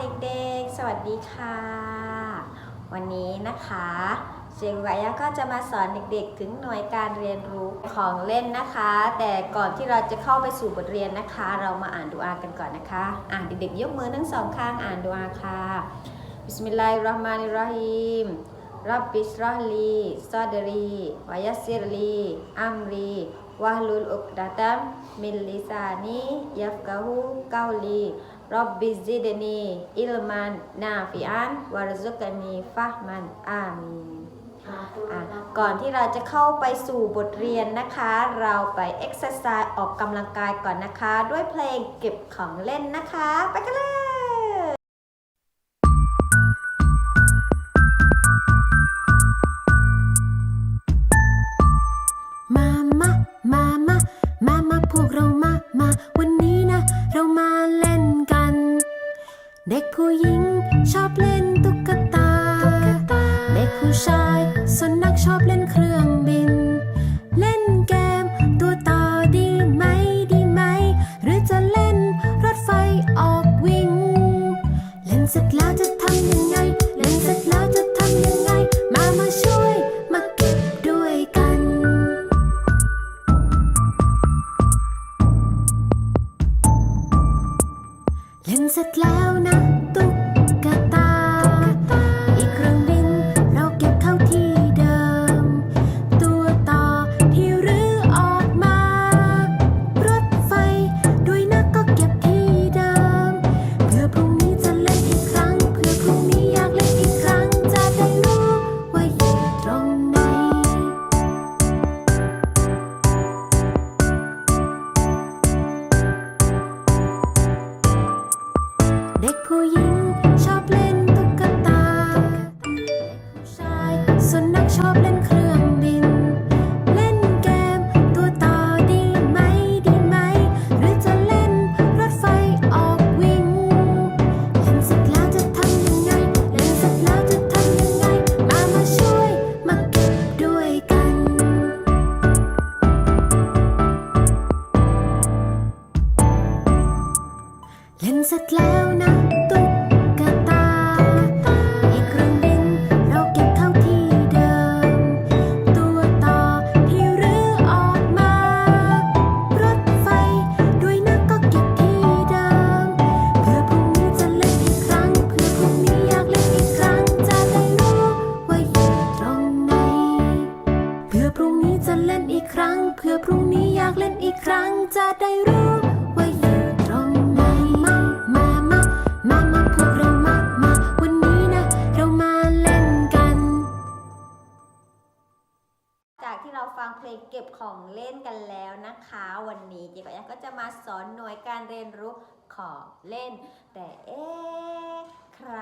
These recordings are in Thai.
เด็กๆ สวัสดีค่ะ วันนี้นะคะเจงวายะก็จะมาสอนเด็กๆ ถึงหน่วยการเรียนรู้ของเล่นนะคะ แต่ก่อนที่เราจะเข้าไปสู่บทเรียนนะคะ เรามาอ่านดูอากันก่อนนะคะ อ่านเด็กๆ ยกมือทั้งสองข้างอ่านดูอาค่ะบิสมิลลาฮิรราะห์มานิรราะฮีมรับบิสรอลีซอดรีวายสซิรลีอัมรีวะลุลอุกดะตัมมิลลิซานียัฟกะฮูเกาลี รับบิซิดนีอิลมันนาฟิอันวารซุกานีฟะมันอามีก่อนที่เราจะเข้าไปสู่บทเรียนนะคะ เราไปเอ็กซ์ไซส์ออกกำลังกายก่อนนะคะ ด้วยเพลงเก็บของเล่นนะคะ ไปกันเลยมามามามามามาพวกเรามา เล่นเสร็จแล้วนะ ด็กผู้หญิงชอบเล่นตุ๊กตาเด็กผู้ชายส่วนนักชอบเล่น เล่นเสร็จแล้วนะ กันแล้วนะคะ วันนี้เจ๊กอยก็จะมาสอนหน่วยการเรียนรู้ของเล่น แต่เอ๊ะใคร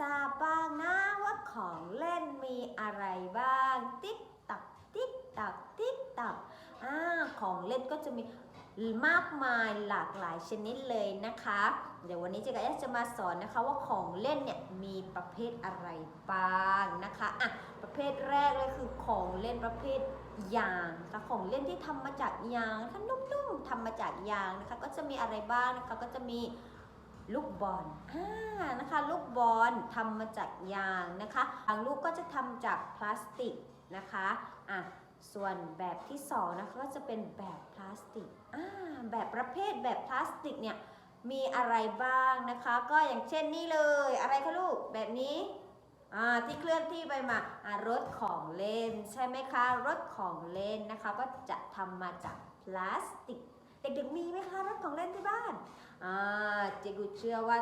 ทราบบ้างนะว่าของเล่นมีอะไรบ้าง ติ๊กตักติ๊กตักติ๊กตักอ่าของเล่นก็จะมี มากมายหลากหลายชนิดเลยนะคะ เดี๋ยววันนี้เจ๊กอยจะมาสอนนะคะว่าของเล่นเนี่ยมีประเภทอะไรบ้างนะคะอะประเภทแรกเลยคือของเล่นประเภทยางนะคะของเล่นที่ทำมาจากยางนะคะนุ่มๆทำมาจากยางนะคะ ก็จะมีอะไรบ้างนะคะ ก็จะมีลูกบอลอ่านะคะ ลูกบอลทำมาจากยางนะคะบางลูกก็จะทำจากพลาสติกนะคะอะ ส่วนแบบที่สองนะคะก็จะเป็นแบบพลาสติกอ่าแบบประเภทแบบพลาสติกเนี่ยมีอะไรบ้างนะคะ ก็อย่างเช่นนี่เลย อะไรคะลูกแบบนี้อ่าที่เคลื่อนที่ไปมาอ่ารถของเล่นใช่ไหมคะ รถของเล่นนะคะ ก็จะทำมาจากพลาสติก เด็กๆมีไหมคะรถของเล่นที่บ้านอ่าเจกูเชื่อว่า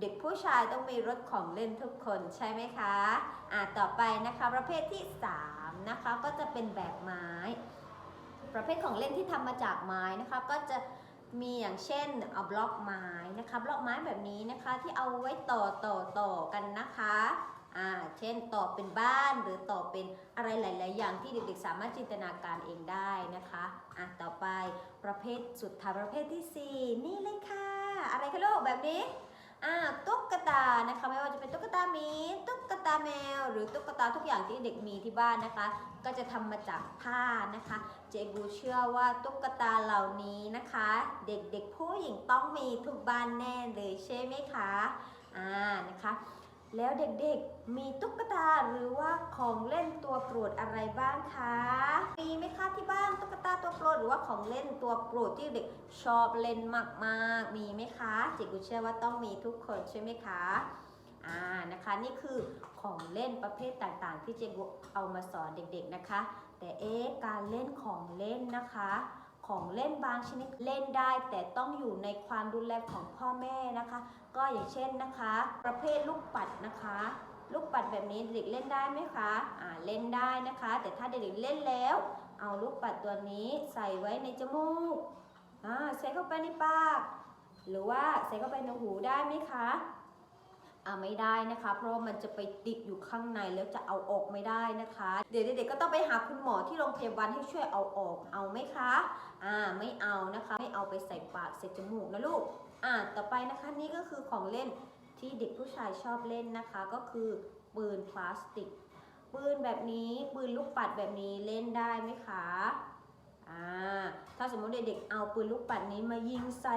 เด็กผู้ชายต้องมีรถของเล่นทุกคนใช่ไหมคะอ่าต่อไปนะคะประเภทที่สามนะคะก็จะเป็นแบบไม้ ประเภทของเล่นที่ทำมาจากไม้นะคะก็จะมีอย่างเช่นเอาบล็อกไม้นะคะบล็อกไม้แบบนี้นะคะที่เอาไว้ต่อต่อต่อกันนะคะอ่าเช่นต่อเป็นบ้านหรือต่อเป็นอะไรหลาย ๆ อย่างที่เด็ก ๆ สามารถจินตนาการเองได้นะคะอะต่อไปประเภทสุดท้ายประเภทที่ 4 นี่เลยค่ะ อะไรคะลูกแบบนี้ อ่าตุ๊กตานะคะไม่ว่าจะเป็นตุ๊กตาหมีตุ๊กตาแมว หรือตุ๊กตาทุกอย่างที่เด็กมีที่บ้านนะคะ ก็จะทำมาจากผ้านะคะ เจบูเชื่อว่าตุ๊กตาเหล่านี้นะคะ เด็กๆผู้หญิงต้องมีทุกบ้านแน่เลยใช่ไหมคะอ่านะคะ แล้วเด็กๆ มีตุ๊กตาหรือว่าของเล่นตัวโปรดอะไรบ้างคะ มีไหมคะที่บ้านตุ๊กตาตัวโปรดหรือว่าของเล่นตัวโปรดที่เด็กชอบเล่นมากๆ มีไหมคะจิกุเชื่อว่าต้องมีทุกคนใช่ไหมคะอ่านะคะนี่คือของเล่นประเภทต่างๆ ที่เจกุเอามาสอนเด็กๆนะคะ แต่เอ๊ะการเล่นของเล่นนะคะ ของเล่นบางชนิดเล่นได้ แต่ต้องอยู่ในความดูแลของพ่อแม่นะคะ ก็อย่างเช่นนะคะ ประเภทลูกปัดนะคะ ลูกปัดแบบนี้เด็กเล่นได้ไหมคะอ่าเล่นได้นะคะ แต่ถ้าเด็กเล่นแล้ว เอาลูกปัดตัวนี้ใส่ไว้ในจมูกอ่าใส่เข้าไปในปาก หรือว่าใส่เข้าไปในหูได้ไหมคะ อ่าไม่ได้นะคะ เพราะมันจะไปติดอยู่ข้างในแล้วจะเอาออกไม่ได้นะคะ เดี๋ยวเด็กๆก็ต้องไปหาคุณหมอที่โรงพยาบาลให้ช่วยเอาออกเอาไหมคะอ่าไม่เอานะคะ ไม่เอาไปใส่ปากใส่จมูกนะลูกอ่าต่อไปนะคะนี่ก็คือของเล่นที่เด็กผู้ชายชอบเล่นนะคะ ก็คือปืนพลาสติก ปืนแบบนี้ปืนลูกปัดแบบนี้เล่นได้ไหมคะอ่าถ้าสมมติเด็กๆเอาปืนลูกปัดนี้มายิงใส่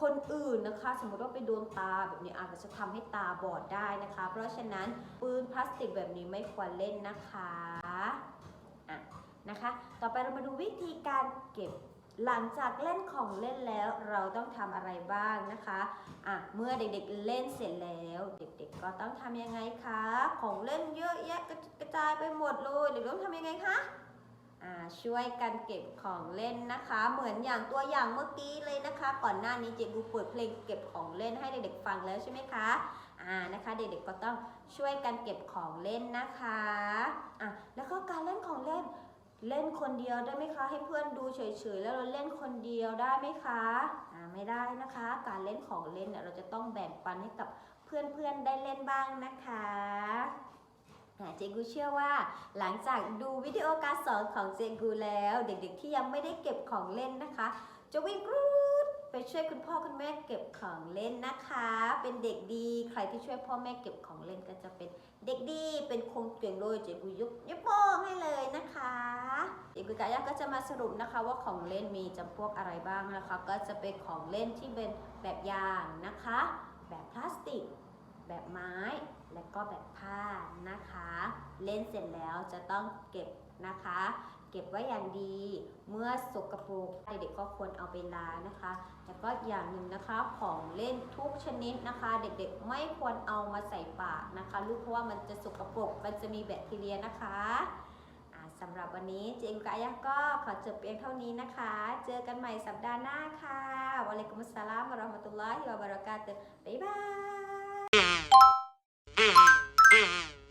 คนอื่นนะคะ สมมติว่าไปโดนตาแบบนี้อาจจะทำให้ตาบอดได้นะคะ เพราะฉะนั้นปืนพลาสติกแบบนี้ไม่ควรเล่นนะคะอะนะคะ ต่อไปเรามาดูวิธีการเก็บหลังจากเล่นของเล่นแล้วเราต้องทำอะไรบ้างนะคะอะเมื่อเด็กๆเล่นเสร็จแล้ว เด็กๆก็ต้องทำยังไงคะ ของเล่นเยอะแยะกระจายไปหมดเลยเด็กๆต้องทำยังไงคะ ช่วยกันเก็บของเล่นนะคะ เหมือนอย่างตัวอย่างเมื่อกี้เลยนะคะ ก่อนหน้านี้เจกูเปิดเพลงเก็บของเล่นให้เด็กๆฟังแล้วใช่ไหมคะอ่านะคะ เด็กๆก็ต้องช่วยกันเก็บของเล่นนะคะอะแล้วก็การเล่นของเล่นเล่นคนเดียวได้ไหมคะ ให้เพื่อนดูเฉยๆ แล้วเราเล่นคนเดียวได้ไหมคะอ่าไม่ได้นะคะ การเล่นของเล่นเนี่ยเราจะต้องแบ่งปันให้กับเพื่อนๆได้เล่นบ้างนะคะ เจกูเชื่อว่าหลังจากดูวิดีโอการสอนของเจกูแล้ว เด็กๆที่ยังไม่ได้เก็บของเล่นนะคะ จะวิ่งกรูดไปช่วยคุณพ่อคุณแม่เก็บของเล่นนะคะ เป็นเด็กดีใครที่ช่วยพ่อแม่เก็บของเล่นก็จะเป็นเด็กดีเป็นคงเก่งเลยเจกุยุบยกโป้งให้เลยนะคะเจกุกายะก็จะมาสรุปนะคะว่าของเล่นมีจำพวกอะไรบ้างนะคะ ก็จะเป็นของเล่นที่เป็นแบบยางนะคะ แบบพลาสติก แบบไม้ และก็แบบผ้านะคะ เล่นเสร็จแล้วจะต้องเก็บนะคะ เก็บไว้อย่างดีเมื่อสกปรกเด็กๆก็ควรเอาไปล้างนะคะ แล้วก็อย่างหนึ่งนะคะของเล่นทุกชนิดนะคะ เด็กๆไม่ควรเอามาใส่ปากนะคะลูกเพราะว่ามันจะสกปรกมันจะมีแบคทีเรียนะคะสำหรับวันนี้เจมกายะก็ขอจบเพียงเท่านี้นะคะ เจอกันใหม่สัปดาห์หน้าค่ะวะลัยกุมุสสลามวะเราะห์มะตุลลอฮิวะบะเราะกาตุบ๊ายบาย 嗯嗯嗯。嗯